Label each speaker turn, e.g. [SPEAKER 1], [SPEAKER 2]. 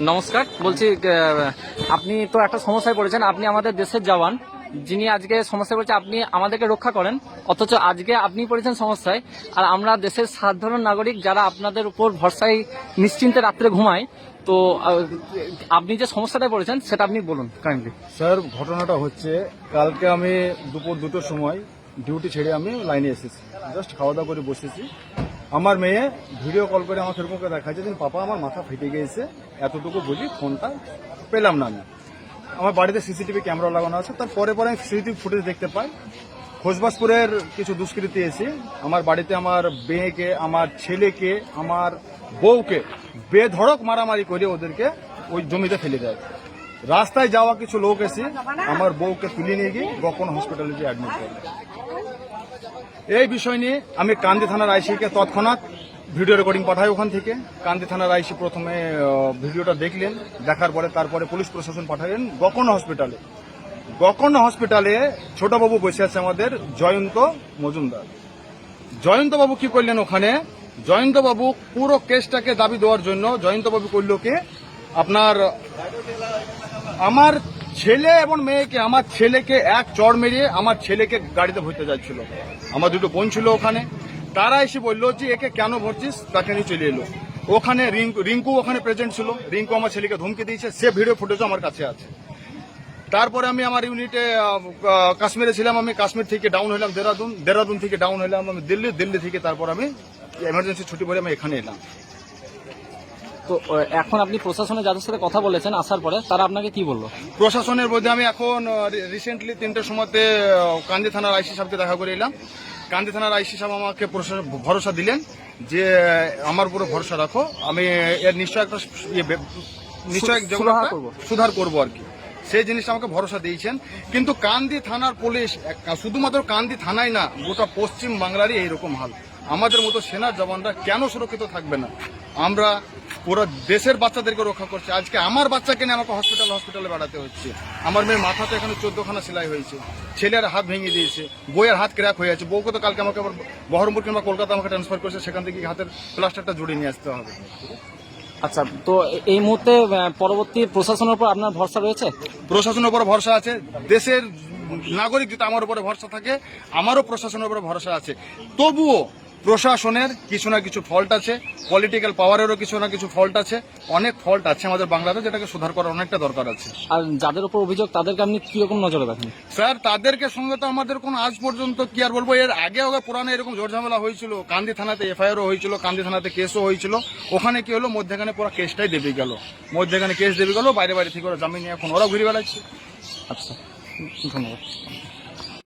[SPEAKER 1] নমস্কার, বলছি আপনি তো একটা সমস্যায় পড়েছেন, আপনি আমাদের দেশের জওয়ান, যিনি আজকে সমস্যায় পড়েছে, আপনি আমাদেরকে রক্ষা করেন, অথচ আজকে আপনি পড়েছেন সমস্যায়, আর আমরা দেশের সাধারণ নাগরিক যারা আপনাদের উপর ভরসায়, নিশ্চিন্তে রাত্রে ঘুমায়, তো আপনি যে সমস্যাটায় পড়েছেন, সেটা আপনি বলুন কাইন্ডলি
[SPEAKER 2] স্যার, ঘটনাটা হচ্ছে, কালকে আমি দুপুর দুটোর সময় ডিউটি ছেড়ে আমি লাইনে এসেছি। জাস্ট খাওয়া দাওয়া করে বসেছি। আমার মেয়ে ভিডিও কল করে আমার এরকম করে দেখাচ্ছে যে পাপা, আমার মাথা ফেটে গিয়েছে। এতটুকু বুঝি ফোনটা পেলাম না আমি। আমার বাড়িতে সিসিটিভি ক্যামেরা লাগানো আছে তার পরে পরে আমি সিসিটিভি ফুটেজ দেখতে পাই। খোঁজবাসপুরের কিছু দুষ্কৃতী এসে আমার বাড়িতে আমার মেয়েকে, আমার ছেলেকে, আমার বউকে বেধড়ক মারামারি করে ওদেরকে ওই জমিতে ফেলে দেয়। রাস্তায় যাওয়া কিছু লোক এসে আমার বউকে তুলে নিয়ে গিয়ে গোপন হসপিটালে যে অ্যাডমিট করে। এই বিষয় নিয়ে আমি কান্দি থানার আইসিকে তৎক্ষণাৎ ভিডিও রেকর্ডিং পাঠাই ওখান থেকে। কান্দি থানার আইসি প্রথমে ভিডিওটা দেখলেন, দেখার পরে তারপরে পুলিশ প্রশাসন পাঠালেন গকর্ণ হসপিটালে। গকর্ণ হসপিটালে ছোটবাবু বসে আছে আমাদের জয়ন্ত মজুমদার। জয়ন্তবাবু কি করলেন ওখানে? জয়ন্তবাবু পুরো কেসটাকে দাবি দেওয়ার জন্য জয়ন্তবাবু করল কি, আপনার, আমার ছেলে এবং মেয়েকে, আমার ছেলেকে এক চড় মেরিয়ে আমার ছেলেকে গাড়িতে ভরতে যাচ্ছিল। আমার দুটো বোন ছিল ওখানে। তারা এসে বলল যে, একে কেন ভরছিস? তাকে নিয়ে চলে এলো। ওখানে রিঙ্কু রিঙ্কু ওখানে প্রেজেন্ট ছিল। রিঙ্কু আমার ছেলেকে ধমকি দিয়েছে। সে ভিডিও ফুটেজ আমার কাছে আছে। তারপরে আমি আমার ইউনিটে কাশ্মীরে ছিলাম আমি। কাশ্মীর থেকে ডাউন হলাম, দেরাদুন। দেরাদুন থেকে ডাউন হলাম আমি দিল্লি। দিল্লি থেকে তারপর আমি এমার্জেন্সি ছুটি পরে আমি এখানে এলাম।
[SPEAKER 1] তো এখন আপনি প্রশাসনে যাদের সাথে কথা বলেছেন আসার পরে তারা আপনাকে কি বলল?
[SPEAKER 2] প্রশাসনের মধ্যে আমি এখন রিসেন্টলি তিনটের সময়তে কান্দি থানার আইসি সাহেবকে দেখা করে এলাম। কান্দি থানার আইসি সাহেব আমাকে ভরসা দিলেন যে আমার উপরে ভরসা রাখো। আমি এর নিশ্চয় একটা ইয়ে নিশ্চয়। সুধার করব আর কি। সেই জিনিসটা আমাকে ভরসা দিয়েছেন। কিন্তু কান্দি থানার পুলিশ শুধুমাত্র কান্দি থানায় না গোটা পশ্চিম বাংলারই এইরকম হাল। আমাদের মতো সেনার জওয়ানরা কেন সুরক্ষিত থাকবে না? আমরা পুরো দেশের বাচ্চাদেরকে রক্ষা করছি। আজকে আমার বাচ্চাকে নিয়ে আমাকে হসপিটাল হসপিটালে বেড়াতে হচ্ছে। আমার মেয়ের মাথাতে এখানে চোদ্দখানা সেলাই হয়েছে। ছেলের হাত ভেঙে দিয়েছে বইয়ের হাত ক্র্যাক হয়ে আছে। বউকে তো কালকে আমাকে আবার বহরমপুর কিংবা কলকাতা আমাকে ট্রান্সফার করেছে সেখান থেকে হাতের প্লাস্টারটা জুড়ে নিয়ে আসতে হবে।
[SPEAKER 1] আচ্ছা তো এই মুহূর্তে পরবর্তী প্রশাসনের উপর আপনার ভরসা রয়েছে?
[SPEAKER 2] প্রশাসনের উপর ভরসা আছে। দেশের নাগরিক যদি আমার উপরে ভরসা থাকে আমারও প্রশাসনের উপরে ভরসা আছে। তবুও প্রশাসনের কিছু না কিছু ফল্ট আছে পলিটিক্যাল পাওয়ারেরও কিছু না কিছু ফল্ট আছে অনেক ফল্ট আছে আমাদের বাংলাতে যেটাকে সুধার করার অনেকটা দরকার আছে।
[SPEAKER 1] আর যাদের উপর অভিযোগ তাদেরকে আপনি কীরকম নজরে রাখেন
[SPEAKER 2] স্যার তাদেরকে সঙ্গে তো আমাদের কোনো আজ পর্যন্ত কি আর বলব এর আগে আগে পুরানো এরকম জোর ঝামেলা হয়েছিল কান্দি থানাতে এফআইআরও হয়েছিল কান্দি থানাতে কেসও হয়েছিল ওখানে কি হলো মধ্যেখানে পুরো কেসটাই দেবে গেল। মধ্যেখানে কেস দেবে গেল বাইরে বাইরে থেকে ওরা জামিন নিয়ে এখন ওরা ঘুরে বেড়াচ্ছে।
[SPEAKER 1] আচ্ছা। ধন্যবাদ।